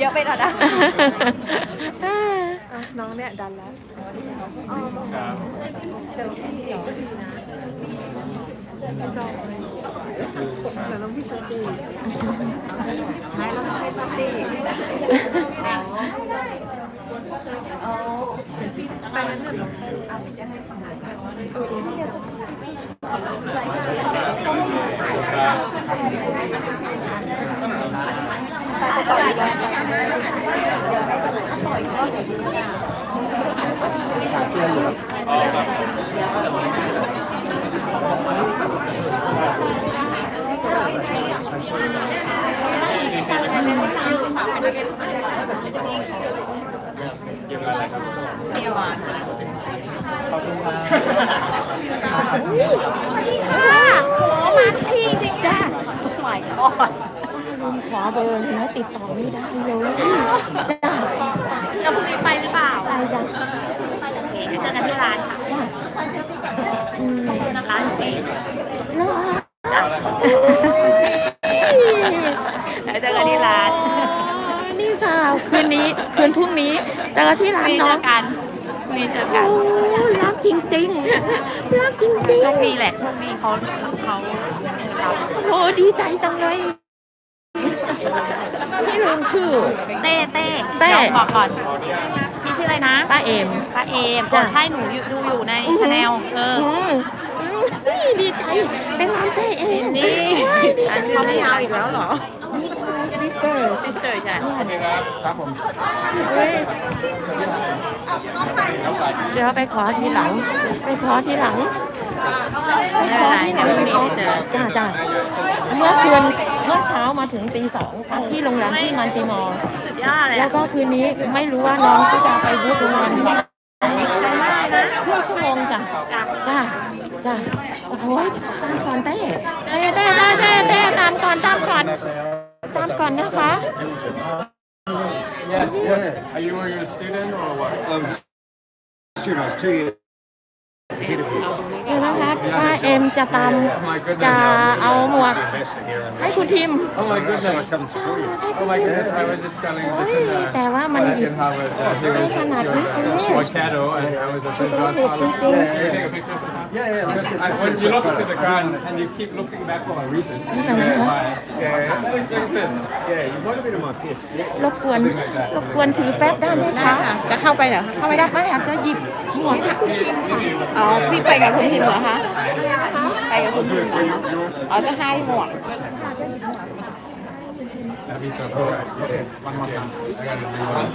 เยอะไปหน่อยนะอะน้องเนี่ยดันแล้วพี่จองเลยแต่ต้องพี่สตีใช่เราต้องให้ซัตตี้ไปนั้นน่ะ น้องจ้าหมายก่อนขอเบอร์เลยนะติดต่อไม่ได้เลยจ้า แล้วพรุ่งนี้ไปหรือเปล่าไปจ้ะเดี๋ยวเจอกันที่ร้านค่ะอืมร้านเฟสเดี๋ยวเจอกันที่ร้านนี่ค่ะคืนนี้คืนพรุ่งนี้เจอกันที่พร้ารุ่นงนี้เจน้อองกันพรุ่งนี้เจอกันโอ้รักจริงๆรักจริงโชคดีแหละโชคดีเขาเขาเราๆโอ้ดีใจจังเลย พี่ลืมชื่อ เต้เต้เต้ ดี๋ยวบอกก่อนพี่ชื่ออะไรนะป้าเอม ป้าเอมจ้ะอ๋อใช่หนูอยู่ดูอยู่ในชาแนลเออ อืมอืมนี่ดีใจ เป็นร้านป้าเอมนี่อันเขาเขาไม่ไม่เอาเอาอีกแล้วเหรอ ซิสเตอร์ ซิสเตอร์จ้ะเดี๋ยวไปขอทีหลัง ไปขอทีหลัง ไม่เป็นไรเดี๋ยวพรุ่งนี้ไปเจอจ้าจ้าเมื่อคืนเมื่อเช้ามาถึงตีสองพักที่โรงแรมที่มันติมอร์สุดยอดเลยแล้อะวก็คืนนี้ไม่รู้ว่าน้องเขาจะไปบุ๊กโรงแรมที่ไหนครึ่งชั่วโมงจ้ะจ้าจ้าโอ้โหตามก่อนเต้เต้เต้เต้เต้เต้ตามก่อนตามก่อนตามก่อนนะคะ Yes. Are you a student or what? Um, student, I was two years ahead of you. เดี๋ยวนะคะป้าเอ็มจะตาม Oh my goodness. จะเอาหมวก Ambassador here in ให้คุณทิม Oh my I goodness. come and support you. Oh my goodness. I was just telling this in the, แต่ว่ามัน uh, หยิบ in Harvard. Uh, here ไม่ is ขนาดนี้สิ your Waikato and I was at St. John's College. Can you take a picture of that? Yeah, yeah, let's get, I, let's when get you a look photo. into the crowd and you keep looking back for a reason, you Yeah. know why. Yeah, That expensive. yeah, you might have been on my PS. รบกวนรบกวนถือแป๊บได้ไหมคะจะเข้าไปเหรอคะเข้าไม่ไม่ได้ได้ไม่อาจจะหยิบหมวกให้คุณทิมค่ะ อ๋อพี่ไปกับคุณพิมเหรอคะไปกับคุณพิมอ๋อจะให้หมวก That'd be so cool. Okay, one more time. I gotta do one.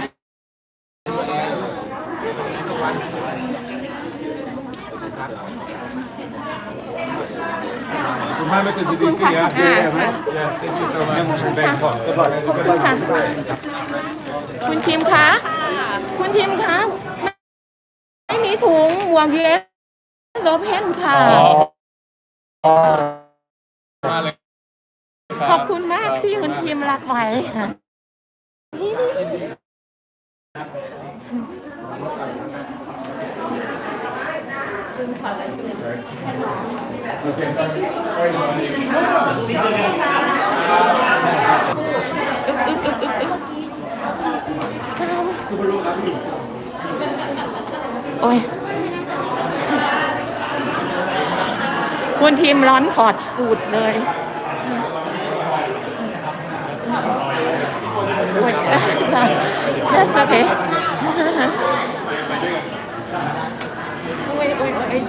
Remember to DC, yeah? Yeah, man. Yeah, thank you so much. Bang pot. Good luck. ขอบคุณค่ะคุณทิมคะ คุณทิมคะ ไม่มีถุงหมวกเยส โซเพนค่ะมาเลยขอบคุณมากที่คุณทิมรักไว้ค่ะโอ้ย คุณทีมร้อนถอดสูตรเลยโอ้ย that's okay โอ้ยโอ้ยโอ้ย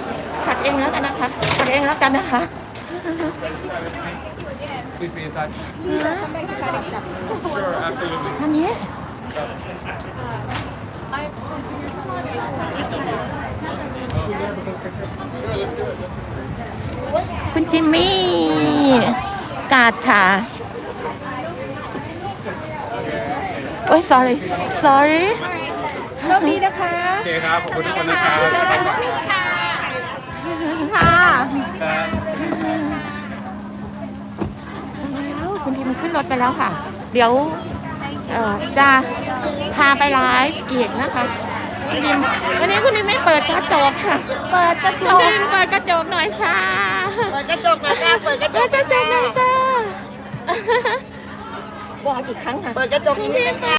ขัดเองแล้วกันนะคะขัดเองแล้วกันนะคะ Please be in touch. Sure, absolutely. อันนี้ คุณจิมมี่ กาดค่ะ โอ้ย sorry sorry โชคดีนะคะโอเคครับ ขอบคุณทุกคนนะครับค่ะแล้วคุณทิมขึ้นรถไปแล้วค่ะ เดี๋ยวเอ่อจะพาไปไลฟ์อีกนะคะคุณทิม วันนี้คุณทิมไม่เปิดกระจกค่ะ เปิดกระจกเปิดกระจกหน่อยค่ะ เปิดกระจกหน่อยค่ะ เปิดกระจเปิกดกระจกหน่อยค่ะบอกอีกครั้งค่ะ เปิดกระจกนิดนึงค่ะ